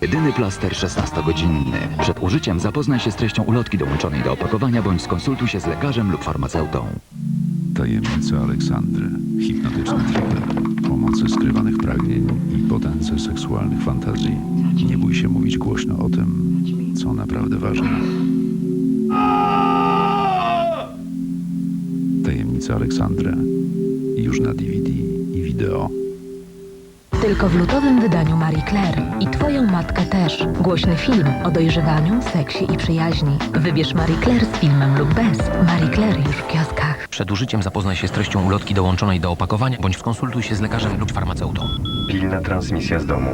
Jedyny plaster 16-godzinny. Przed użyciem zapoznaj się z treścią ulotki dołączonej do opakowania bądź skonsultuj się z lekarzem lub farmaceutą. Tajemnice Aleksandry. Hipnotyczny thriller. O skrywanych pragnień i potędze seksualnych fantazji. Nie bój się mówić głośno o tym, co naprawdę ważne. Tajemnice Aleksandry. Już na DVD i wideo. Tylko w lutowym wydaniu Marie Claire. I twoją matkę też. Głośny film o dojrzewaniu, seksie i przyjaźni. Wybierz Marie Claire z filmem lub bez. Marie Claire już w kioskach. Przed użyciem zapoznaj się z treścią ulotki dołączonej do opakowania bądź skonsultuj się z lekarzem lub farmaceutą. Pilna transmisja z domu.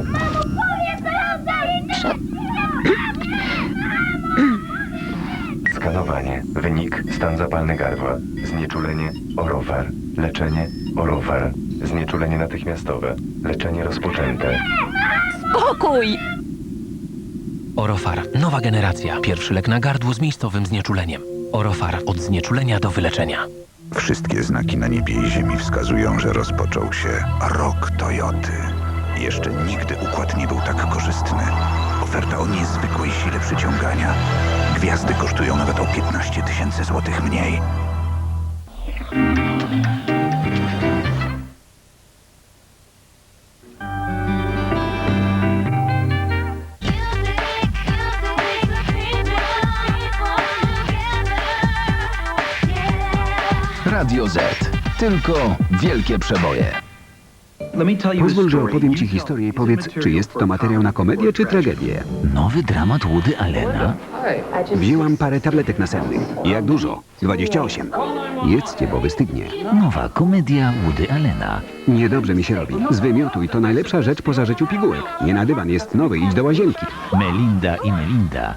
Skanowanie. Wynik. Stan zapalny gardła. Znieczulenie. Orofar. Leczenie. Orofar. Znieczulenie natychmiastowe. Leczenie rozpoczęte. Pokój! Orofar. Nowa generacja. Pierwszy lek na gardło z miejscowym znieczuleniem. Orofar. Od znieczulenia do wyleczenia. Wszystkie znaki na niebie i ziemi wskazują, że rozpoczął się rok Toyoty. Jeszcze nigdy układ nie był tak korzystny. Oferta o niezwykłej sile przyciągania. Gwiazdy kosztują nawet o 15 tysięcy złotych mniej. Radio Z. Tylko wielkie przeboje. Pozwól, że opowiem Ci historię i powiedz, czy jest to materiał na komedię czy tragedię. Nowy dramat Woody Allena? Wzięłam parę tabletek nasennych. Jak dużo? 28. Jedzcie, bo wystygnie. Nowa komedia Woody Allena. Niedobrze mi się robi. Zwymiotuj, to najlepsza rzecz po zażyciu pigułek. Nie na dywan, jest nowy, idź do łazienki. Melinda i Melinda.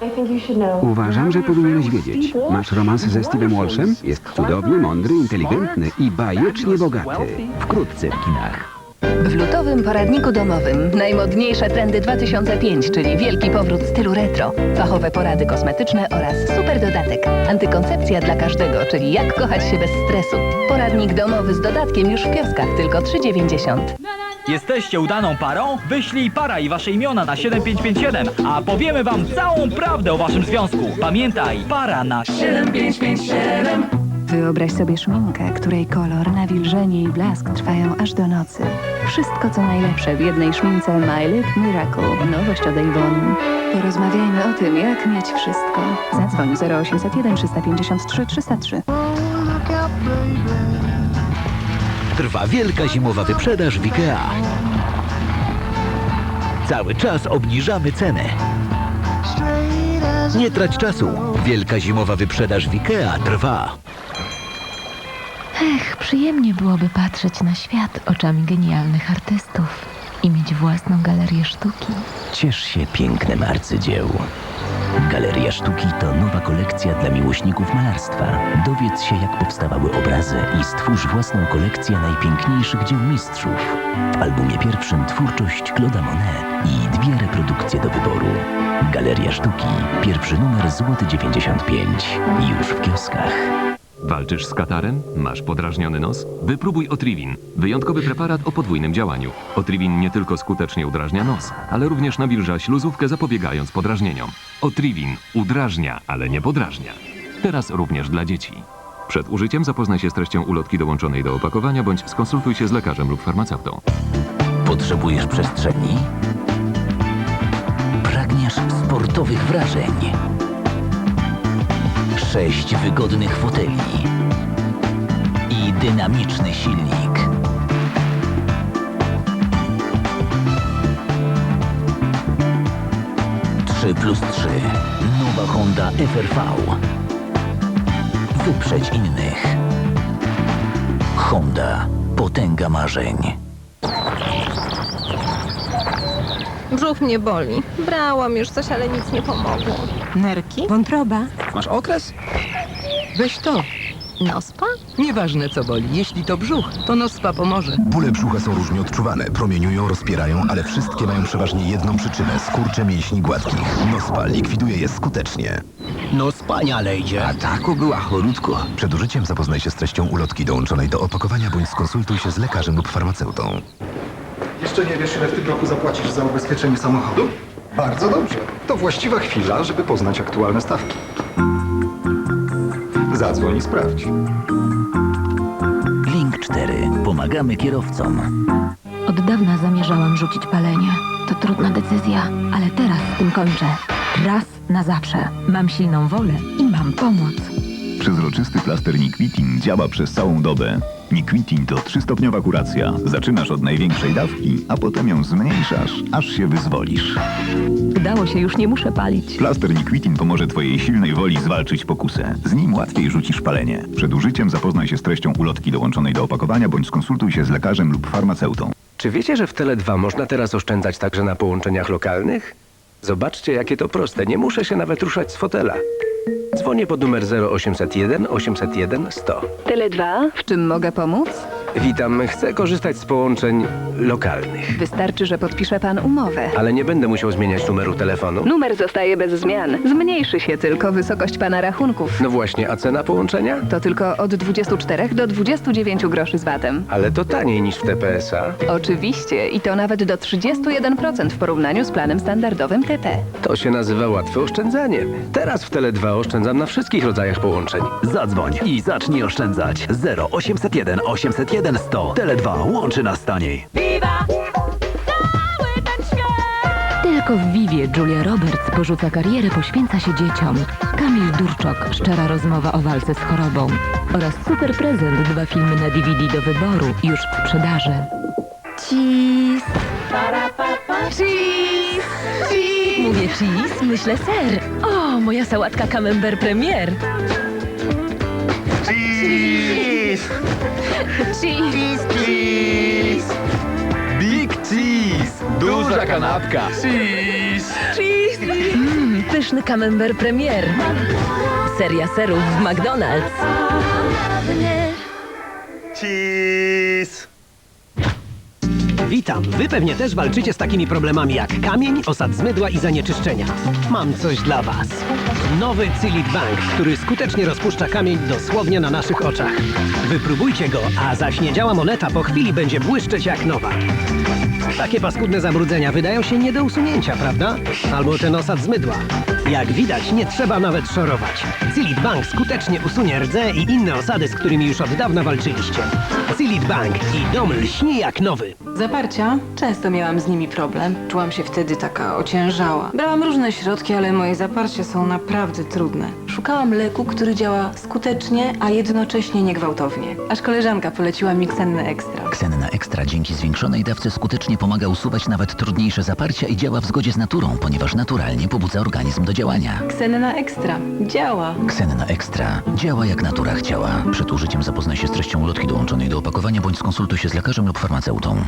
Uważam, że powinieneś wiedzieć. Masz romans ze Steve'em Walshem? Jest cudowny, mądry, inteligentny i bajecznie bogaty. Wkrótce w kinach. W lutowym poradniku domowym najmodniejsze trendy 2005, czyli wielki powrót stylu retro, fachowe porady kosmetyczne oraz super dodatek. Antykoncepcja dla każdego, czyli jak kochać się bez stresu. Poradnik domowy z dodatkiem już w kioskach, tylko 3,90. Jesteście udaną parą? Wyślij para i wasze imiona na 7557, a powiemy wam całą prawdę o waszym związku. Pamiętaj, para na Wyobraź sobie szminkę, której kolor, nawilżenie i blask trwają aż do nocy. Wszystko co najlepsze w jednej szmince My Lip Miracle. Nowość od Avon. Porozmawiajmy o tym, jak mieć wszystko. Zadzwoń 0801 353 303. Trwa wielka zimowa wyprzedaż w IKEA. Cały czas obniżamy cenę. Nie trać czasu. Wielka zimowa wyprzedaż w IKEA trwa. Ech, przyjemnie byłoby patrzeć na świat oczami genialnych artystów i mieć własną galerię sztuki. Ciesz się pięknem arcydzieł. Galeria Sztuki to nowa kolekcja dla miłośników malarstwa. Dowiedz się, jak powstawały obrazy i stwórz własną kolekcję najpiękniejszych dzieł mistrzów. W albumie pierwszym twórczość Claude'a Monet i dwie reprodukcje do wyboru. Galeria Sztuki. Pierwszy numer złoty 95. Już w kioskach. Walczysz z katarem? Masz podrażniony nos? Wypróbuj Otrivin. Wyjątkowy preparat o podwójnym działaniu. Otrivin nie tylko skutecznie udrażnia nos, ale również nawilża śluzówkę zapobiegając podrażnieniom. Otrivin udrażnia, ale nie podrażnia. Teraz również dla dzieci. Przed użyciem zapoznaj się z treścią ulotki dołączonej do opakowania bądź skonsultuj się z lekarzem lub farmaceutą. Potrzebujesz przestrzeni? Pragniesz sportowych wrażeń? Sześć wygodnych foteli i dynamiczny silnik. Trzy plus trzy. Nowa Honda FRV. Wyprzedź innych. Honda. Potęga marzeń. Brzuch mnie boli. Brałam już coś, ale nic nie pomogło. Nerki? Wątroba? Masz okres? Weź to. Nospa? Nieważne co boli, jeśli to brzuch, to nospa pomoże. Bóle brzucha są różnie odczuwane, promieniują, rozpierają, ale wszystkie mają przeważnie jedną przyczynę skurcze mięśni gładkich. Nospa likwiduje je skutecznie. No wspaniale idzie. A taku była chorutko. Przed użyciem zapoznaj się z treścią ulotki dołączonej do opakowania bądź skonsultuj się z lekarzem lub farmaceutą. Jeszcze nie wiesz, ile w tym roku zapłacisz za ubezpieczenie samochodu? Bardzo dobrze. To właściwa chwila, żeby poznać aktualne stawki. Zadzwoń i sprawdź. Link 4. Pomagamy kierowcom. Od dawna zamierzałam rzucić palenie. To trudna decyzja, ale teraz z tym kończę. Raz na zawsze. Mam silną wolę i mam pomoc. Przezroczysty plaster Niquitin działa przez całą dobę. Niquitin to trzystopniowa kuracja. Zaczynasz od największej dawki, a potem ją zmniejszasz, aż się wyzwolisz. Udało się, już nie muszę palić. Plaster Niquitin pomoże twojej silnej woli zwalczyć pokusę. Z nim łatwiej rzucisz palenie. Przed użyciem zapoznaj się z treścią ulotki dołączonej do opakowania bądź skonsultuj się z lekarzem lub farmaceutą. Czy wiecie, że w Tele2 można teraz oszczędzać także na połączeniach lokalnych? Zobaczcie, jakie to proste. Nie muszę się nawet ruszać z fotela. Dzwonię pod numer 0801 801 100. Tyle dwa. W czym mogę pomóc? Witam, chcę korzystać z połączeń lokalnych. Wystarczy, że podpisze pan umowę. Ale nie będę musiał zmieniać numeru telefonu. Numer zostaje bez zmian. Zmniejszy się tylko wysokość pana rachunków. No właśnie, a cena połączenia? To tylko od 24 do 29 groszy z VAT-em. Ale to taniej niż w TPSA. Oczywiście i to nawet do 31% w porównaniu z planem standardowym TP. To się nazywa łatwe oszczędzanie. Teraz w Tele2 oszczędzam na wszystkich rodzajach połączeń. Zadzwoń i zacznij oszczędzać. 0801 801 100. Tele2 łączy nas taniej. Tylko w Vivie Julia Roberts porzuca karierę, poświęca się dzieciom. Kamil Durczok, szczera rozmowa o walce z chorobą. Oraz super prezent, dwa filmy na DVD do wyboru, już w sprzedaży. Cheese. Cheese. Cheese. Mówię cheese, myślę ser. O, moja sałatka camembert premier. Cheese! Cheese. Cheese! Big cheese! Duża kanapka! Cheese! Cheese. Mmm, pyszny camembert premier. Seria serów w McDonald's. Cheese! Witam. Wy pewnie też walczycie z takimi problemami jak kamień, osad z mydła i zanieczyszczenia. Mam coś dla was. Nowy Cylit Bank, który skutecznie rozpuszcza kamień dosłownie na naszych oczach. Wypróbujcie go, a zaśniedziała moneta po chwili będzie błyszczeć jak nowa. Takie paskudne zabrudzenia wydają się nie do usunięcia, prawda? Albo ten osad z mydła. Jak widać, nie trzeba nawet szorować. Cylit Bank skutecznie usunie rdze i inne osady, z którymi już od dawna walczyliście. Cylit Bank i dom lśni jak nowy. Zaparcia? Często miałam z nimi problem. Czułam się wtedy taka ociężała. Brałam różne środki, ale moje zaparcia są naprawdę trudne. Szukałam leku, który działa skutecznie, a jednocześnie niegwałtownie. Aż koleżanka poleciła mi Xennę Extra. Ksenna Ekstra dzięki zwiększonej dawce skutecznie pomaga usuwać nawet trudniejsze zaparcia i działa w zgodzie z naturą, ponieważ naturalnie pobudza organizm do działania. Xenna Extra. Działa. Ksenna Ekstra działa jak natura chciała. Przed użyciem zapoznaj się z treścią ulotki dołączonej do opakowania bądź skonsultuj się z lekarzem lub farmaceutą.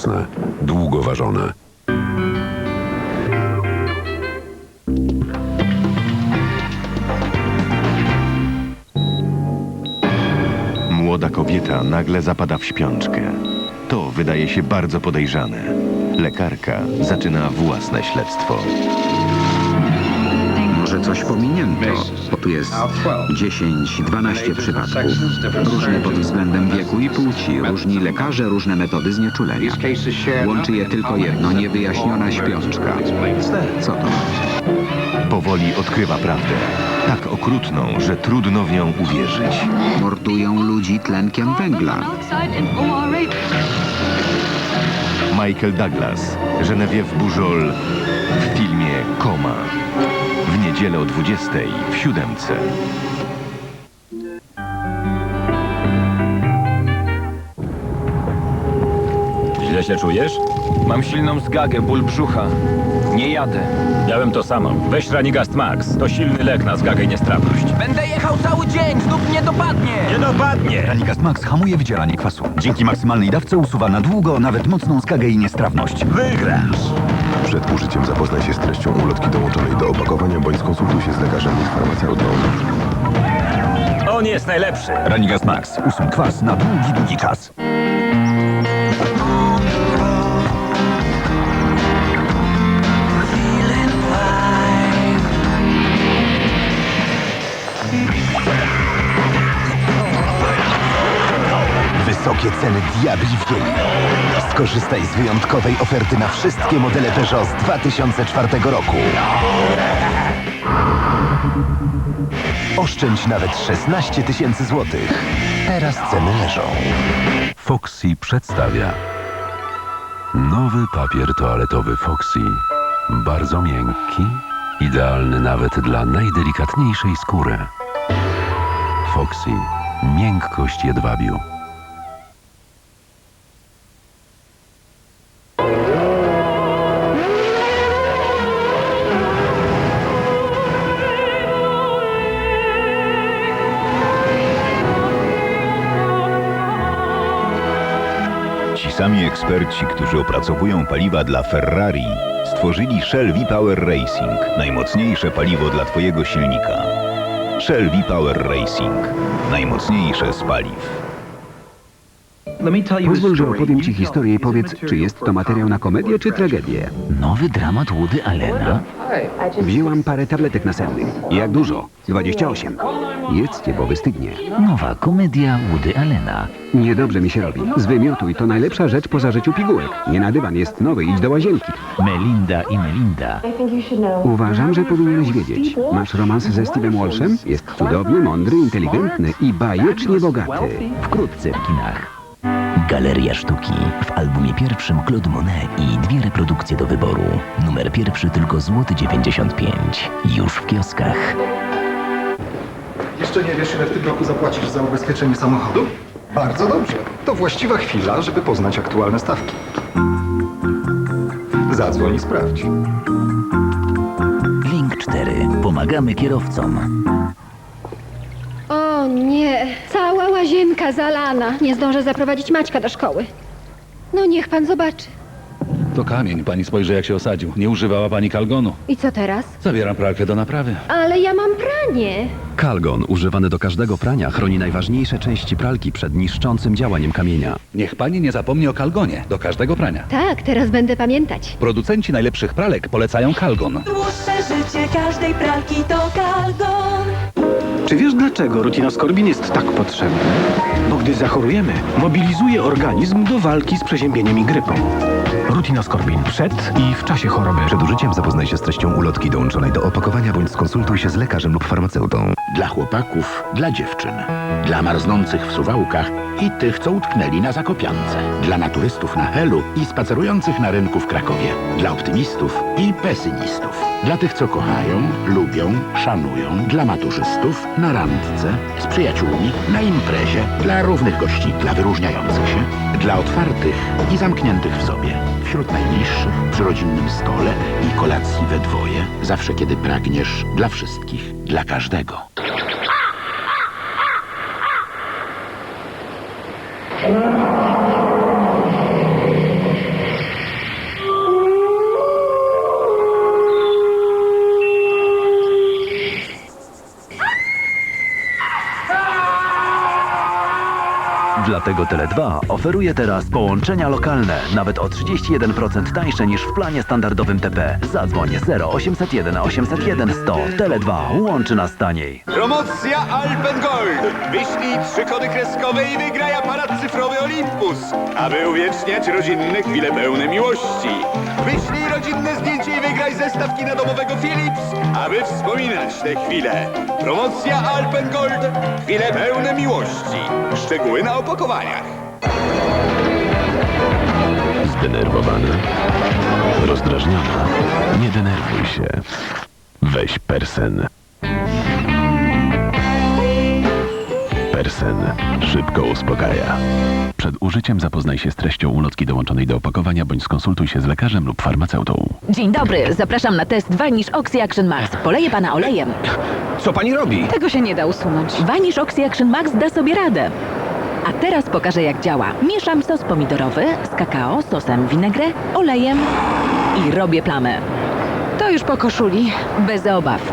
Mocne, długo ważone. Młoda kobieta nagle zapada w śpiączkę. To wydaje się bardzo podejrzane. Lekarka zaczyna własne śledztwo. Może coś pominięto, bo tu jest 10-12 przypadków. Różne pod względem wieku i płci, różni lekarze, różne metody znieczulenia. Łączy je tylko jedno, niewyjaśniona śpiączka. Co to? Powoli odkrywa prawdę. Tak okrutną, że trudno w nią uwierzyć. Mordują ludzi tlenkiem węgla. Michael Douglas, Genevieve Bujold w filmie Koma. Niedzielę o 20 w siódemce. Źle się czujesz? Mam silną zgagę, ból brzucha. Nie jadę. Miałem to samo. Weź Ranigast Max. To silny lek na zgagę i niestrawność. Będę jechał cały dzień, znów mnie dopadnie! Nie dopadnie! Ranikast Max hamuje wydzielanie kwasu. Dzięki maksymalnej dawce usuwa na długo nawet mocną skagę i niestrawność. Wygrasz! Przed użyciem zapoznaj się z treścią ulotki dołączonej do opakowania bądź skonsultuj się z lekarzem lub farmaceutą. On jest najlepszy. Ranikast Max. Usuń kwas na długi, długi czas. Jakie ceny diabli wzięli? Skorzystaj z wyjątkowej oferty na wszystkie modele Peugeot z 2004 roku. Oszczędź nawet 16 tysięcy złotych. Teraz ceny leżą. Foxy przedstawia nowy papier toaletowy Foxy. Bardzo miękki, idealny nawet dla najdelikatniejszej skóry. Foxy. Miękkość jedwabiu. Sami eksperci, którzy opracowują paliwa dla Ferrari, stworzyli Shell V-Power Racing, najmocniejsze paliwo dla Twojego silnika. Shell V-Power Racing, najmocniejsze z paliw. Pozwól, że opowiem Ci historię i powiedz, czy jest to materiał na komedię czy tragedię. Nowy dramat Woody Allena? Wzięłam parę tabletek nasennych. Jak dużo? 28. Jedzcie, bo wystygnie. Nowa komedia Woody Allena. Niedobrze mi się robi. Zwymiotuj, to najlepsza rzecz po zażyciu pigułek. Nie na dywan, jest nowy, idź do łazienki. Melinda i Melinda. Uważam, że powinieneś wiedzieć. Masz romans ze Steve'em Walshem? Jest cudowny, mądry, inteligentny i bajecznie bogaty. Wkrótce w kinach. Galeria Sztuki. W albumie pierwszym Claude Monet i dwie reprodukcje do wyboru. Numer pierwszy tylko złoty 95. Już w kioskach. Jeszcze nie wiesz, ile w tym roku zapłacisz za ubezpieczenie samochodu? Bardzo dobrze. To właściwa chwila, żeby poznać aktualne stawki. Zadzwoń i sprawdź. Link 4. Pomagamy kierowcom. O nie, cała łazienka zalana. Nie zdążę zaprowadzić Maćka do szkoły. No niech pan zobaczy. To kamień. Pani spojrzy, jak się osadził. Nie używała pani kalgonu. I co teraz? Zabieram pralkę do naprawy. Ale ja mam pranie. Kalgon, używany do każdego prania, chroni najważniejsze części pralki przed niszczącym działaniem kamienia. Niech pani nie zapomni o kalgonie. Do każdego prania. Tak, teraz będę pamiętać. Producenci najlepszych pralek polecają kalgon. Dłuższe życie każdej pralki to Kalgon. Czy wiesz dlaczego rutinoskorbin jest tak potrzebny? Bo gdy zachorujemy, mobilizuje organizm do walki z przeziębieniem i grypą. Rutinoskorbin przed i w czasie choroby. Przed użyciem zapoznaj się z treścią ulotki dołączonej do opakowania bądź skonsultuj się z lekarzem lub farmaceutą. Dla chłopaków, dla dziewczyn, dla marznących w suwałkach i tych, co utknęli na Zakopiance, dla naturystów na Helu i spacerujących na rynku w Krakowie, dla optymistów i pesymistów, dla tych, co kochają, lubią, szanują, dla maturzystów, na randce, z przyjaciółmi, na imprezie, dla równych gości, dla wyróżniających się, dla otwartych i zamkniętych w sobie, wśród najbliższych, przy rodzinnym stole i kolacji we dwoje, zawsze kiedy pragniesz, dla wszystkich, dla każdego. Dlatego Tele2 oferuje teraz połączenia lokalne, nawet o 31% tańsze niż w planie standardowym TP. Zadzwoń 0801 801 100. Tele2 łączy nas taniej. Promocja Alpen Gold! Wyślij trzy kody kreskowe i wygraj aparat cyfrowy Olympus, aby uwieczniać rodzinne chwile pełne miłości. Wyślij rodzinne zdjęcie i wygraj zestaw kina domowego Philips, aby wspominać te chwile. Promocja Alpen Gold. Chwile pełne miłości. Szczegóły na opakowaniach. Zdenerwowana? Rozdrażniona? Nie denerwuj się. Weź persen. Persen szybko uspokaja. Przed użyciem zapoznaj się z treścią ulotki dołączonej do opakowania bądź skonsultuj się z lekarzem lub farmaceutą. Dzień dobry, zapraszam na test Vanish Oxy Action Max. Poleję pana olejem. Co pani robi? Tego się nie da usunąć. Vanish Oxy Action Max da sobie radę. A teraz pokażę jak działa. Mieszam sos pomidorowy z kakao, sosem vinaigrette, olejem i robię plamę. To już po koszuli. Bez obaw.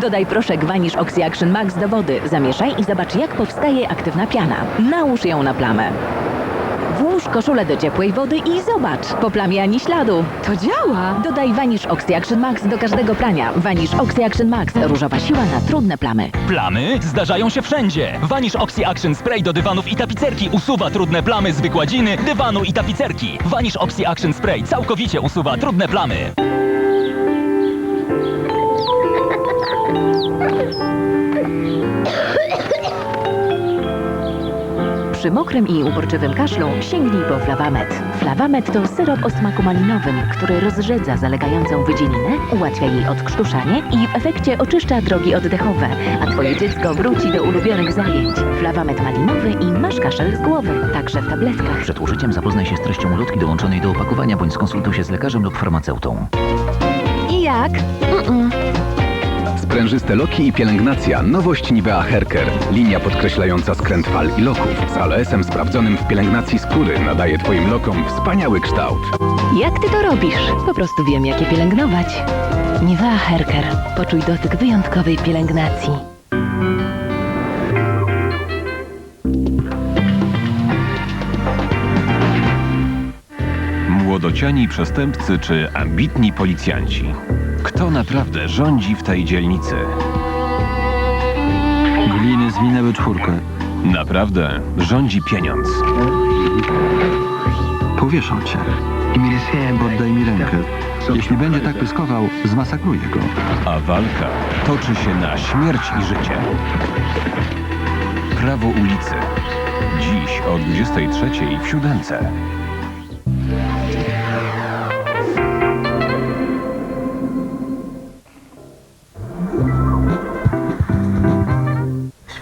Dodaj proszek Vanish Oxy Action Max do wody. Zamieszaj i zobacz jak powstaje aktywna piana. Nałóż ją na plamę. Włóż koszulę do ciepłej wody i zobacz, po plamie ani śladu. To działa! Dodaj Vanish Oxy Action Max do każdego prania. Vanish Oxy Action Max. Różowa siła na trudne plamy. Plamy zdarzają się wszędzie. Vanish Oxy Action Spray do dywanów i tapicerki usuwa trudne plamy z wykładziny, dywanu i tapicerki. Vanish Oxy Action Spray całkowicie usuwa trudne plamy. Przy mokrym i uporczywym kaszlu sięgnij po Flavamet. Flavamet to syrop o smaku malinowym, który rozrzedza zalegającą wydzielinę, ułatwia jej odkrztuszanie i w efekcie oczyszcza drogi oddechowe, a twoje dziecko wróci do ulubionych zajęć. Flavamet malinowy i masz kaszel z głowy, także w tabletkach. Przed użyciem zapoznaj się z treścią ulotki dołączonej do opakowania bądź skonsultuj się z lekarzem lub farmaceutą. I jak? Sprężyste loki i pielęgnacja. Nowość Nivea Haircare. Linia podkreślająca skręt fal i loków. Z aloesem sprawdzonym w pielęgnacji skóry nadaje Twoim lokom wspaniały kształt. Jak ty to robisz? Po prostu wiem, jak je pielęgnować. Nivea Haircare. Poczuj dotyk wyjątkowej pielęgnacji. Młodociani przestępcy czy ambitni policjanci? Kto naprawdę rządzi w tej dzielnicy? Gliny zwinęły czwórkę. Naprawdę rządzi pieniądz. Powieszą cię. Oddaj mi rękę. Jeśli będzie tak pyskował, zmasakruję go. A walka toczy się na śmierć i życie. Prawo ulicy. Dziś o 23 w siódemce.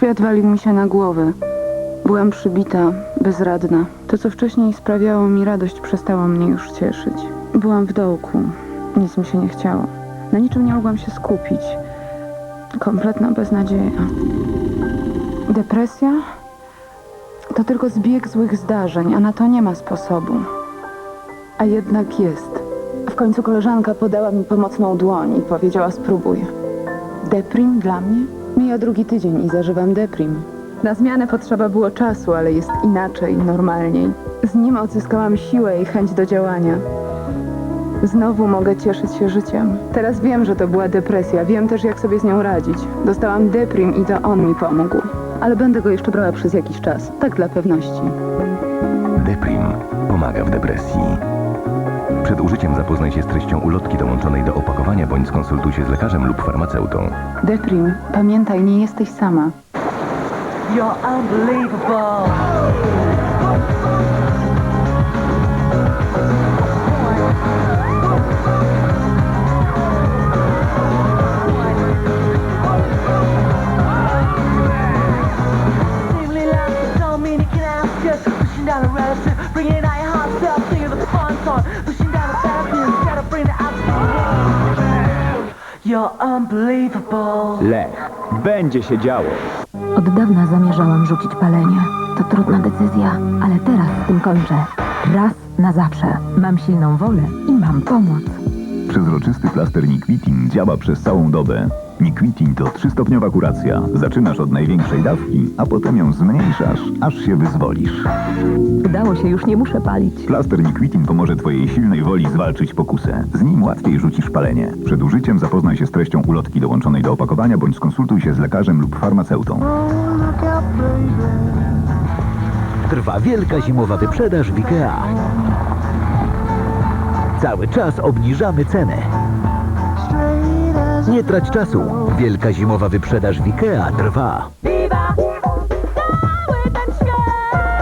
Świat walił mi się na głowę. Byłam przybita, bezradna. To, co wcześniej sprawiało mi radość, przestało mnie już cieszyć. Byłam w dołku. Nic mi się nie chciało. Na niczym nie mogłam się skupić. Kompletna beznadzieja. Depresja? To tylko zbieg złych zdarzeń, a na to nie ma sposobu. A jednak jest. W końcu koleżanka podała mi pomocną dłoń i powiedziała spróbuj. Deprim dla mnie? Mija drugi tydzień i zażywam deprim. Na zmianę potrzeba było czasu, ale jest inaczej, normalniej. Z nim odzyskałam siłę i chęć do działania. Znowu mogę cieszyć się życiem. Teraz wiem, że to była depresja. Wiem też, jak sobie z nią radzić. Dostałam deprim i to on mi pomógł. Ale będę go jeszcze brała przez jakiś czas. Tak dla pewności. Deprim pomaga w depresji. Przed użyciem zapoznaj się z treścią ulotki dołączonej do opakowania bądź skonsultuj się z lekarzem lub farmaceutą. Deprim, pamiętaj, nie jesteś sama. You're unbelievable. You're unbelievable. Lech, będzie się działo. Od dawna zamierzałam rzucić palenie. To trudna decyzja, ale teraz z tym kończę. Raz na zawsze. Mam silną wolę i mam pomoc. Przezroczysty plaster Niquitin działa przez całą dobę. Niquitin to trzystopniowa kuracja. Zaczynasz od największej dawki, a potem ją zmniejszasz, aż się wyzwolisz. Udało się, już nie muszę palić. Plaster Niquitin pomoże Twojej silnej woli zwalczyć pokusę. Z nim łatwiej rzucisz palenie. Przed użyciem zapoznaj się z treścią ulotki dołączonej do opakowania bądź skonsultuj się z lekarzem lub farmaceutą. Trwa wielka zimowa wyprzedaż w IKEA. Cały czas obniżamy cenę. Nie trać czasu. Wielka zimowa wyprzedaż w IKEA trwa.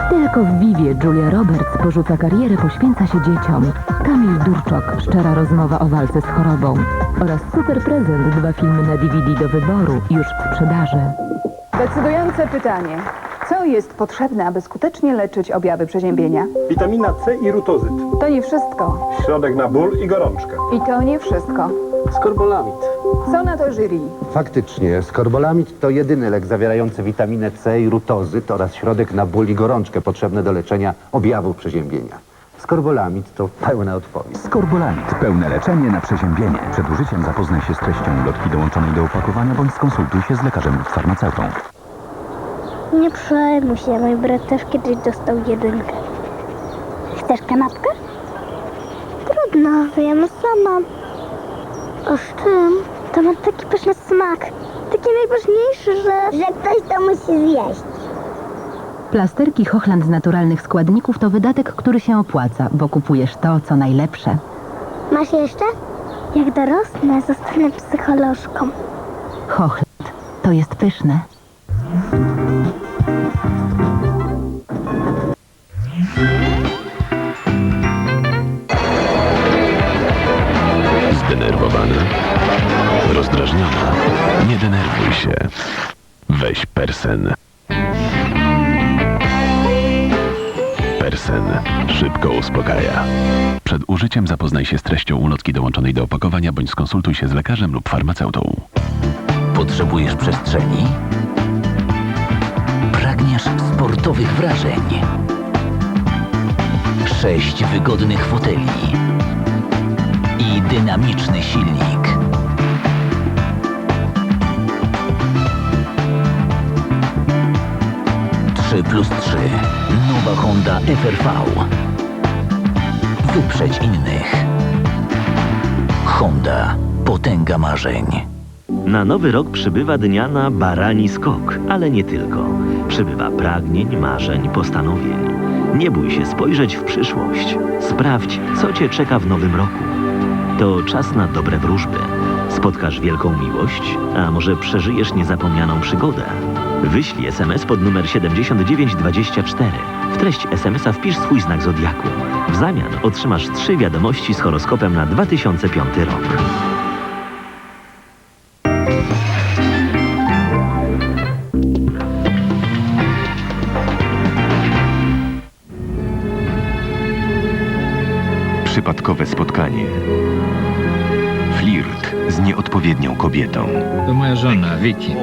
Tylko w Vivie Julia Roberts porzuca karierę, poświęca się dzieciom. Kamil Durczok, szczera rozmowa o walce z chorobą. Oraz super prezent, dwa filmy na DVD do wyboru, już w sprzedaży. Decydujące pytanie. Co jest potrzebne, aby skutecznie leczyć objawy przeziębienia? Witamina C i rutozyt. To nie wszystko. Środek na ból i gorączkę. I to nie wszystko. Skorbolamid. Co na to jury? Faktycznie, skorbolamid to jedyny lek zawierający witaminę C i rutozyt oraz środek na ból i gorączkę potrzebne do leczenia objawów przeziębienia. Skorbolamid to pełna odpowiedź. Skorbolamid. Pełne leczenie na przeziębienie. Przed użyciem zapoznaj się z treścią ulotki dołączonej do opakowania bądź skonsultuj się z lekarzem lub farmaceutą. Nie przejmuj się, mój brat też kiedyś dostał jedynkę. Chcesz kanapkę? Trudno, zjemy sama. A z czym? To ma taki pyszny smak. Taki najważniejszy, że... Że ktoś to musi zjeść. Plasterki Hochland z naturalnych składników to wydatek, który się opłaca, bo kupujesz to, co najlepsze. Masz jeszcze? Jak dorosnę, zostanę psycholożką. Hochland. To jest pyszne. Rozdrażniona? Nie denerwuj się. Weź persen. Persen szybko uspokaja. Przed użyciem zapoznaj się z treścią ulotki dołączonej do opakowania bądź skonsultuj się z lekarzem lub farmaceutą. Potrzebujesz przestrzeni? Pragniesz sportowych wrażeń? Sześć wygodnych foteli i dynamiczny silnik. Trzy plus trzy. Nowa Honda FRV. Wyprzedź innych. Honda. Potęga marzeń. Na nowy rok przybywa dnia na barani skok, ale nie tylko. Przybywa pragnień, marzeń, postanowień. Nie bój się spojrzeć w przyszłość. Sprawdź, co cię czeka w nowym roku. To czas na dobre wróżby. Spotkasz wielką miłość, a może przeżyjesz niezapomnianą przygodę. Wyślij SMS pod numer 7924. W treść SMS-a wpisz swój znak zodiaku. W zamian otrzymasz trzy wiadomości z horoskopem na 2005 rok. Przypadkowe spotkanie. Flirt z nieodpowiednią kobietą. To moja żona, Vicky.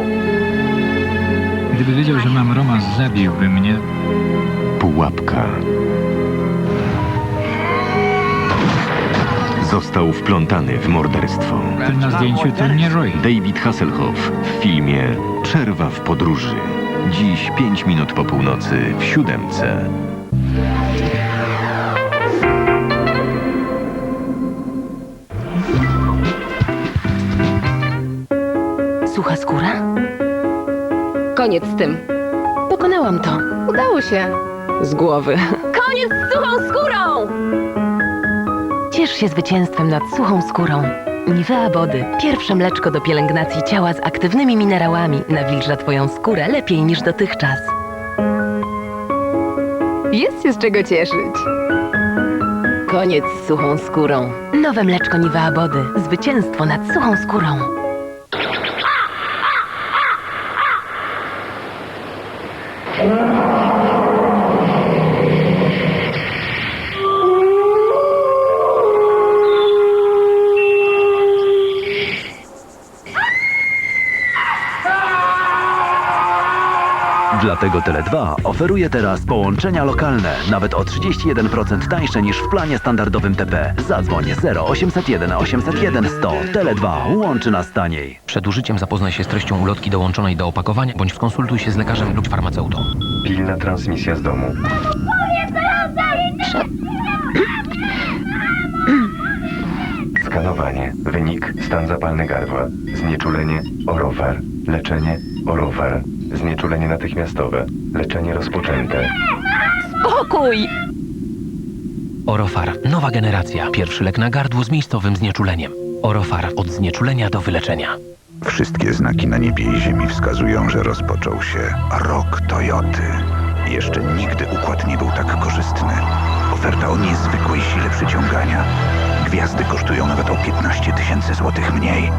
Gdyby wiedział, że mam romans, zabiłby mnie. Pułapka. Został wplątany w morderstwo. Ten na zdjęciu to nie Roy. David Hasselhoff w filmie Przerwa w podróży. Dziś 5 minut po północy w siódemce. Koniec z tym. Pokonałam to. Udało się. Z głowy. Koniec z suchą skórą! Ciesz się zwycięstwem nad suchą skórą. Nivea Body. Pierwsze mleczko do pielęgnacji ciała z aktywnymi minerałami nawilża Twoją skórę lepiej niż dotychczas. Jest się z czego cieszyć. Koniec z suchą skórą. Nowe mleczko Nivea Body. Zwycięstwo nad suchą skórą. Dlatego Tele2 oferuje teraz połączenia lokalne, nawet o 31% tańsze niż w planie standardowym TP. Zadzwoń 0801 801 100. Tele2 łączy nas taniej. Przed użyciem zapoznaj się z treścią ulotki dołączonej do opakowania bądź skonsultuj się z lekarzem lub farmaceutą. Pilna transmisja z domu. Skanowanie. Wynik. Stan zapalny gardła. Znieczulenie. Orowar. Leczenie. Orowar. Znieczulenie natychmiastowe. Leczenie rozpoczęte. Spokój! Orofar. Nowa generacja. Pierwszy lek na gardło z miejscowym znieczuleniem. Orofar. Od znieczulenia do wyleczenia. Wszystkie znaki na niebie i ziemi wskazują, że rozpoczął się rok Toyoty. Jeszcze nigdy układ nie był tak korzystny. Oferta o niezwykłej sile przyciągania. Gwiazdy kosztują nawet o 15 tysięcy złotych mniej.